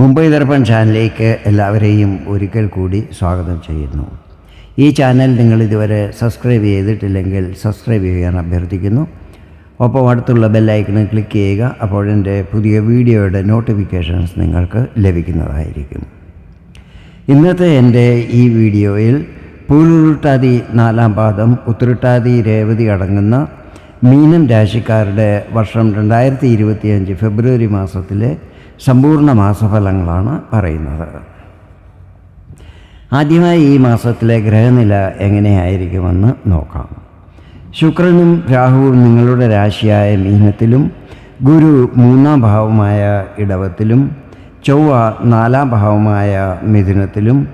മുംബൈ ദർപ്പൺ ചാനലിലേക്ക് എല്ലാവരെയും ഒരിക്കൽ കൂടി സ്വാഗതം ചെയ്യുന്നു. ഈ ചാനൽ നിങ്ങൾ ഇതുവരെ സബ്സ്ക്രൈബ് ചെയ്തിട്ടില്ലെങ്കിൽ സബ്സ്ക്രൈബ് ചെയ്യാൻ അഭ്യർത്ഥിക്കുന്നു. ഒപ്പം അടുത്തുള്ള ബെല്ലൈക്കണിൽ ക്ലിക്ക് ചെയ്യുക അപ്പോൾ എന്റെ പുതിയ വീഡിയോയുടെ നോട്ടിഫിക്കേഷൻസ് നിങ്ങൾക്ക് ലഭിക്കുന്നതായിരിക്കും. ഇന്നത്തെ എന്റെ ഈ വീഡിയോയിൽ പൂരുരുട്ടാതി നാലാം പാദം ഉത്തുരുട്ടാതി രേവതി അടങ്ങുന്ന മീനം രാശിക്കാരുടെ വർഷം രണ്ടായിരത്തി ഇരുപത്തിയഞ്ച് ഫെബ്രുവരി മാസത്തിലെ സമ്പൂർണ മാസഫലങ്ങളാണ് പറയുന്നത്. ആദ്യമായി ഈ മാസത്തിലെ ഗ്രഹനില എങ്ങനെയായിരിക്കുമെന്ന് നോക്കാം. ശുക്രനും രാഹുവും നിങ്ങളുടെ രാശിയായ മീനത്തിലും ഗുരു മൂന്നാം ഭാവമായ ഇടവത്തിലും ചൊവ്വ നാലാം ഭാവമായ മിഥുനത്തിലും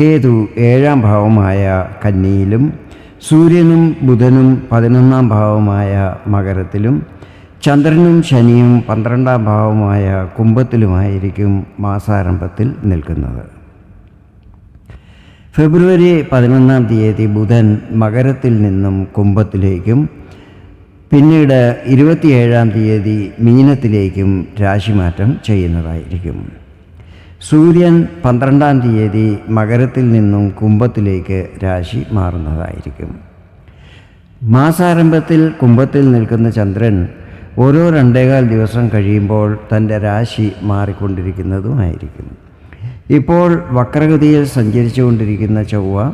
കേതു ഏഴാം ഭാവമായ കന്നിയിലും സൂര്യനും ബുധനും പതിനൊന്നാം ഭാവമായ മകരത്തിലും ചന്ദ്രനും ശനിയും പന്ത്രണ്ടാം ഭാവമായ കുംഭത്തിലുമായിരിക്കും മാസാരംഭത്തിൽ നിൽക്കുന്നത്. ഫെബ്രുവരി പതിനൊന്നാം തീയതി ബുധൻ മകരത്തിൽ നിന്നും കുംഭത്തിലേക്കും പിന്നീട് ഇരുപത്തിയേഴാം തീയതി മീനത്തിലേക്കും രാശിമാറ്റം ചെയ്യുന്നതായിരിക്കും. സൂര്യൻ പന്ത്രണ്ടാം തീയതി മകരത്തിൽ നിന്നും കുംഭത്തിലേക്ക് രാശി മാറുന്നതായിരിക്കും. മാസാരംഭത്തിൽ കുംഭത്തിൽ നിൽക്കുന്ന ചന്ദ്രൻ ഓരോ രണ്ടേകാൽ ദിവസം കഴിയുമ്പോൾ തന്റെ രാശി മാറിക്കൊണ്ടിരിക്കുന്നതുമായിരിക്കും ഇപ്പോൾ വക്രഗതിയിൽ സഞ്ചരിച്ചുകൊണ്ടിരിക്കുന്ന ചൊവ്വ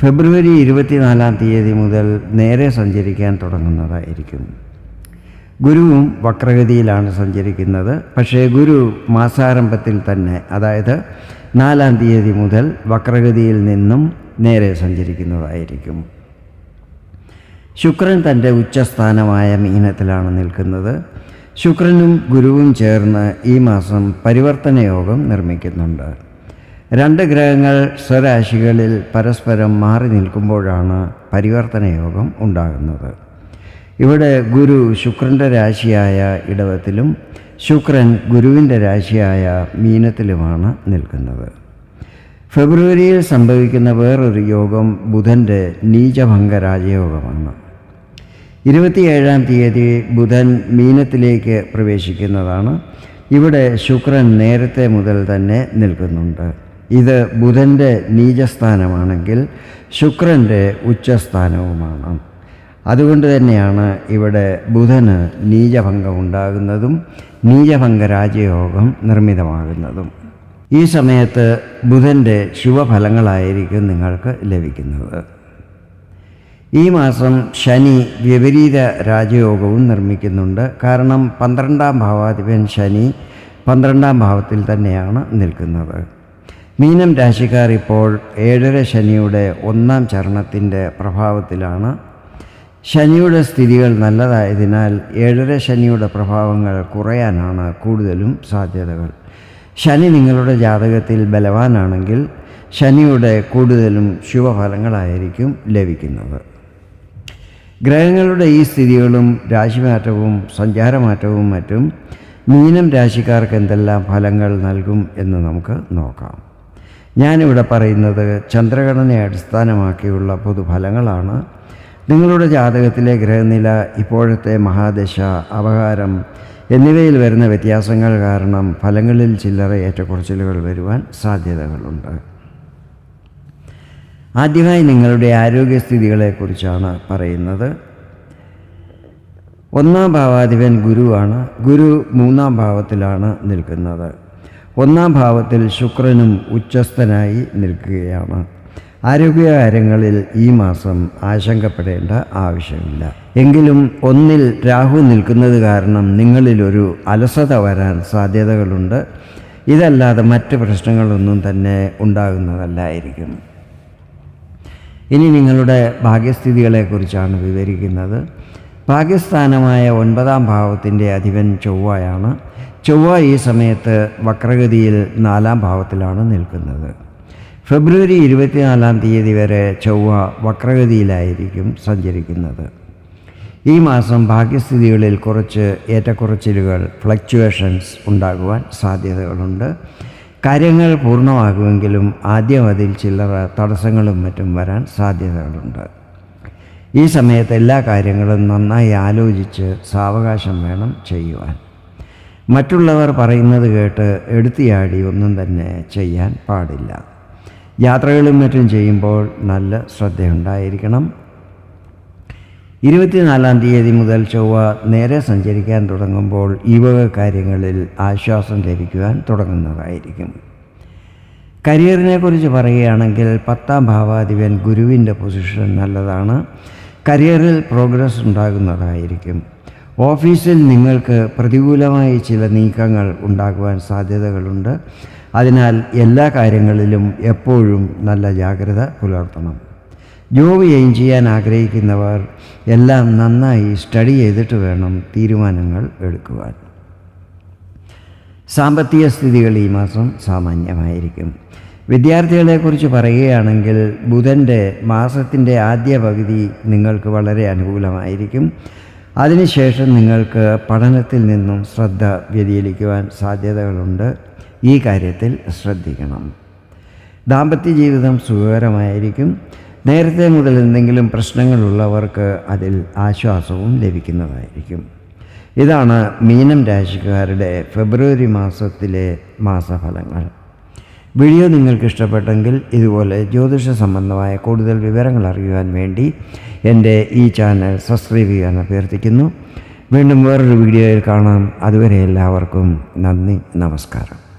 ഫെബ്രുവരി ഇരുപത്തിനാലാം തീയതി മുതൽ നേരെ സഞ്ചരിക്കാൻ തുടങ്ങുന്നതായിരിക്കും. ഗുരുവും വക്രഗതിയിലാണ് സഞ്ചരിക്കുന്നത്. പക്ഷേ ഗുരു മാസാരംഭത്തിൽ തന്നെ അതായത് നാലാം തീയതി മുതൽ വക്രഗതിയിൽ നിന്നും നേരെ സഞ്ചരിക്കുന്നതായിരിക്കും. ശുക്രൻ തന്റെ ഉച്ചസ്ഥാനമായ മീനത്തിലാണ് നിൽക്കുന്നത്. ശുക്രനും ഗുരുവും ചേർന്ന് ഈ മാസം പരിവർത്തന യോഗം നിർമ്മിക്കുന്നുണ്ട്. രണ്ട് ഗ്രഹങ്ങൾ സ്വരാശികളിൽ പരസ്പരം മാറി നിൽക്കുമ്പോഴാണ് പരിവർത്തന യോഗം ഉണ്ടാകുന്നത്. ഇവിടെ ഗുരു ശുക്രന്റെ രാശിയായ ഇടവത്തിലും ശുക്രൻ ഗുരുവിന്റെ രാശിയായ മീനത്തിലുമാണ് നിൽക്കുന്നത്. ഫെബ്രുവരിയിൽ സംഭവിക്കുന്ന വേറൊരു യോഗം ബുധന്റെ നീചഭംഗ രാജയോഗമാണ്. ഇരുപത്തിയേഴാം തീയതി ബുധൻ മീനത്തിലേക്ക് പ്രവേശിക്കുന്നതാണ്. ഇവിടെ ശുക്രൻ നേരത്തെ മുതൽ തന്നെ നിൽക്കുന്നുണ്ട്. ഇത് ബുധന്റെ നീചസ്ഥാനമാണെങ്കിൽ ശുക്രന്റെ ഉച്ചസ്ഥാനവുമാണ്. അതുകൊണ്ട് തന്നെയാണ് ഇവിടെ ബുധന് നീചഭംഗം ഉണ്ടാകുന്നതും നീചഭംഗ രാജയോഗം നിർമ്മിതമാകുന്നതും. ഈ സമയത്ത് ബുധന്റെ ശുഭഫലങ്ങളായിരിക്കും നിങ്ങൾക്ക് ലഭിക്കുന്നത്. ഈ മാസം ശനി വിപരീത രാജയോഗവും നിർമ്മിക്കുന്നുണ്ട്. കാരണം പന്ത്രണ്ടാം ഭാവാധിപൻ ശനി പന്ത്രണ്ടാം ഭാവത്തിൽ തന്നെയാണ് നിൽക്കുന്നത്. മീനം രാശിക്കാർ ഇപ്പോൾ ഏഴര ശനിയുടെ ഒന്നാം ചരണത്തിന്റെ പ്രഭാവത്തിലാണ്. ശനിയുടെ സ്ഥിതികൾ നല്ലതായതിനാൽ ഏഴര ശനിയുടെ പ്രഭാവങ്ങൾ കുറയാനാണ് കൂടുതലും സാധ്യതകൾ. ശനി നിങ്ങളുടെ ജാതകത്തിൽ ബലവാനാണെങ്കിൽ ശനിയുടെ കൂടുതലും ശുഭഫലങ്ങളായിരിക്കും ലഭിക്കുന്നത്. ഗ്രഹങ്ങളുടെ ഈ സ്ഥിതികളും രാശിമാറ്റവും സഞ്ചാരമാറ്റവും മറ്റും മീനം രാശിക്കാർക്ക് എന്തെല്ലാം ഫലങ്ങൾ നൽകും എന്ന് നമുക്ക് നോക്കാം. ഞാനിവിടെ പറയുന്നത് ചന്ദ്രഘടനയെ അടിസ്ഥാനമാക്കിയുള്ള പൊതുഫലങ്ങളാണ്. നിങ്ങളുടെ ജാതകത്തിലെ ഗ്രഹനില ഇപ്പോഴത്തെ മഹാദശ അപകാരം എന്നിവയിൽ വരുന്ന വ്യത്യാസങ്ങൾ കാരണം ഫലങ്ങളിൽ ചില്ലറ ഏറ്റക്കുറച്ചിലുകൾ വരുവാൻ സാധ്യതകളുണ്ട്. ആദ്യമായി നിങ്ങളുടെ ആരോഗ്യസ്ഥിതികളെക്കുറിച്ചാണ് പറയുന്നത്. ഒന്നാം ഭാവാധിപൻ ഗുരുവാണ്. ഗുരു മൂന്നാം ഭാവത്തിലാണ് നിൽക്കുന്നത്. ഒന്നാം ഭാവത്തിൽ ശുക്രനും ഉച്ചസ്ഥനായി നിൽക്കുകയാണ്. ആരോഗ്യകാര്യങ്ങളിൽ ഈ മാസം ആശങ്കപ്പെടേണ്ട ആവശ്യമില്ല. എങ്കിലും ഒന്നിൽ രാഹു നിൽക്കുന്നത് കാരണം നിങ്ങളിലൊരു അലസത വരാൻ സാധ്യതകളുണ്ട്. ഇതല്ലാതെ മറ്റ് പ്രശ്നങ്ങളൊന്നും തന്നെ ഉണ്ടാകുന്നതല്ലായിരിക്കും. ഇനി നിങ്ങളുടെ ഭാഗ്യസ്ഥിതികളെക്കുറിച്ചാണ് വിവരിക്കുന്നത്. ഭാഗ്യസ്ഥാനമായ ഒൻപതാം ഭാവത്തിന്റെ അധിപൻ ചൊവ്വയാണ്. ചൊവ്വ ഈ സമയത്ത് വക്രഗതിയിൽ നാലാം ഭാവത്തിലാണ് നിൽക്കുന്നത്. ഫെബ്രുവരി ഇരുപത്തിനാലാം തീയതി വരെ ചൊവ്വ വക്രഗതിയിലായിരിക്കും സഞ്ചരിക്കുന്നത്. ഈ മാസം ഭാഗ്യസ്ഥിതികളിൽ കുറച്ച് ഏറ്റക്കുറച്ചിലുകൾ ഫ്ലക്ച്വേഷൻസ് ഉണ്ടാകുവാൻ സാധ്യതകളുണ്ട്. കാര്യങ്ങൾ പൂർണമാകുമെങ്കിലും ആദ്യം അതിൽ ചില്ലറ തടസ്സങ്ങളും മറ്റും വരാൻ സാധ്യതകളുണ്ട്. ഈ സമയത്ത് എല്ലാ കാര്യങ്ങളും നന്നായി ആലോചിച്ച് സാവകാശം വേണം ചെയ്യുവാൻ. മറ്റുള്ളവർ പറയുന്നത് കേട്ട് എടുത്തിയാടി ഒന്നും തന്നെ ചെയ്യാൻ പാടില്ല. യാത്രകളും മറ്റും ചെയ്യുമ്പോൾ നല്ല ശ്രദ്ധയുണ്ടായിരിക്കണം. ഇരുപത്തിനാലാം തീയതി മുതൽ ചൊവ്വ നേരെ സഞ്ചരിക്കാൻ തുടങ്ങുമ്പോൾ ഈ വക കാര്യങ്ങളിൽ ആശ്വാസം ലഭിക്കുവാൻ തുടങ്ങുന്നതായിരിക്കും. കരിയറിനെ കുറിച്ച് പറയുകയാണെങ്കിൽ പത്താം ഭാവാധിപൻ ഗുരുവിന്റെ പൊസിഷൻ നല്ലതാണ്. കരിയറിൽ പ്രോഗ്രസ് ഉണ്ടാകുന്നതായിരിക്കും. ഓഫീസിൽ നിങ്ങൾക്ക് പ്രതികൂലമായി ചില നീക്കങ്ങൾ ഉണ്ടാകുവാൻ സാധ്യതകളുണ്ട്. അതിനാൽ എല്ലാ കാര്യങ്ങളിലും എപ്പോഴും നല്ല ജാഗ്രത പുലർത്തണം. ജോബ് ചെയ്യും ചെയ്യാൻ ആഗ്രഹിക്കുന്നവർ എല്ലാം നന്നായി സ്റ്റഡി ചെയ്തിട്ട് വേണം തീരുമാനങ്ങൾ എടുക്കുവാൻ. സാമ്പത്തിക സ്ഥിതികൾ ഈ മാസം സാമാന്യമായിരിക്കും. വിദ്യാർത്ഥികളെക്കുറിച്ച് പറയുകയാണെങ്കിൽ ബുധന്റെ മാസത്തിന്റെ ആദ്യ പകുതി നിങ്ങൾക്ക് വളരെ അനുകൂലമായിരിക്കും. അതിനുശേഷം നിങ്ങൾക്ക് പഠനത്തിൽ നിന്നും ശ്രദ്ധ വ്യതിചലിക്കുവാൻ സാധ്യതകളുണ്ട്. ഈ കാര്യത്തിൽ ശ്രദ്ധിക്കണം. ദാമ്പത്യ ജീവിതം സുഖകരമായിരിക്കും. നേരത്തെ മുതൽ എന്തെങ്കിലും പ്രശ്നങ്ങളുള്ളവർക്ക് അതിൽ ആശ്വാസവും ലഭിക്കുന്നതായിരിക്കും. ഇതാണ് മീനം രാശിക്കാരുടെ ഫെബ്രുവരി മാസത്തിലെ മാസഫലങ്ങൾ. വീഡിയോ നിങ്ങൾക്ക് ഇഷ്ടപ്പെട്ടെങ്കിൽ ഇതുപോലെ ജ്യോതിഷ സംബന്ധമായ കൂടുതൽ വിവരങ്ങൾ അറിയുവാൻ വേണ്ടി എന്റെ ഈ ചാനൽ സബ്സ്ക്രൈബ് ചെയ്യാൻ അഭ്യർത്ഥിക്കുന്നു. വീണ്ടും വേറൊരു വീഡിയോയിൽ കാണാം. അതുവരെ എല്ലാവർക്കും നന്ദി നമസ്കാരം.